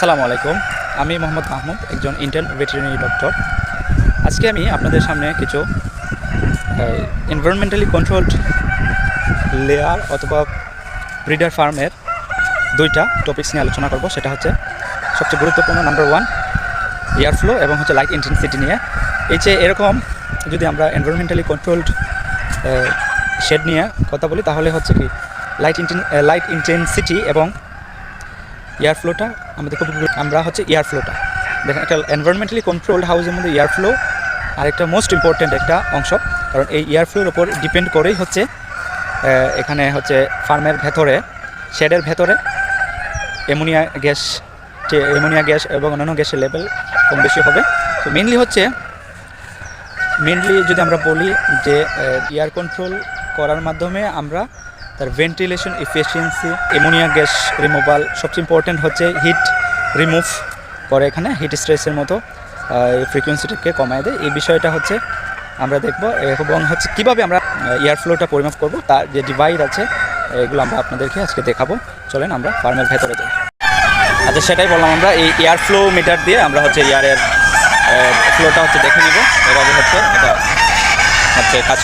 আসসালামু আলাইকুম। আমি মোহাম্মদ মাহমুদ, একজন ইন্টার্ন ভেটেরিনারি ডক্টর। আজকে আমি আপনাদের সামনে কিছু এনভায়রনমেন্টালি কন্ট্রোলড লেয়ার অথবা ব্রিডার ফার্মের দুইটা টপিকস নিয়ে আলোচনা করব। সেটা হচ্ছে সবচেয়ে গুরুত্বপূর্ণ নাম্বার ওয়ান এয়ার ফ্লো এবং হচ্ছে লাইট ইন্টেন্সিটি নিয়ে। এই যে এরকম যদি আমরা এনভায়রনমেন্টালি কন্ট্রোলড শেড নিয়ে কথা বলি, তাহলে হচ্ছে কি লাইট ইন্টেন লাইট ইন্টেন্সিটি এবং এয়ার ফ্লোটা আমাদের খুব আমরা হচ্ছে এয়ার ফ্লোটা দেখেন, একটা এনভায়রনমেন্টালি কন্ট্রোলড হাউসের মধ্যে এয়ার ফ্লো আর একটা মোস্ট ইম্পর্ট্যান্ট একটা অংশ। কারণ এই এয়ার ফ্লোর ওপর ডিপেন্ড করেই হচ্ছে এখানে হচ্ছে ফার্মের ভেতরে শেডের ভেতরে অ্যামোনিয়া গ্যাস অ্যামোনিয়া গ্যাস এবং অন্যান্য গ্যাসের লেভেল কম বেশি হবে। তো মেনলি হচ্ছে মেনলি যদি আমরা বলি যে এয়ার কন্ট্রোল করার মাধ্যমে আমরা তার ventilation efficiency ammonia gas removal সবচেয়ে ইম্পর্ট্যান্ট হচ্ছে হিট রিমুভ করে এখানে হিট স্ট্রেসের মতো ফ্রিকোয়েন্সিটাকে কমায় দেয়। এই বিষয়টা হচ্ছে আমরা দেখব, এবং হচ্ছে কীভাবে আমরা এয়ার ফ্লোটা পরিমাপ করব, তার যে ডিভাইস আছে, এগুলো আমরা আপনাদেরকে আজকে দেখাবো। চলেন আমরা ফার্মের ভেতরে যাই। আচ্ছা সেটাই বললাম আমরা, এই এয়ার ফ্লো মিটার দিয়ে আমরা হচ্ছে এয়ারের ফ্লোটা হচ্ছে দেখে নিব। এভাবে হচ্ছে এটা হচ্ছে কাজ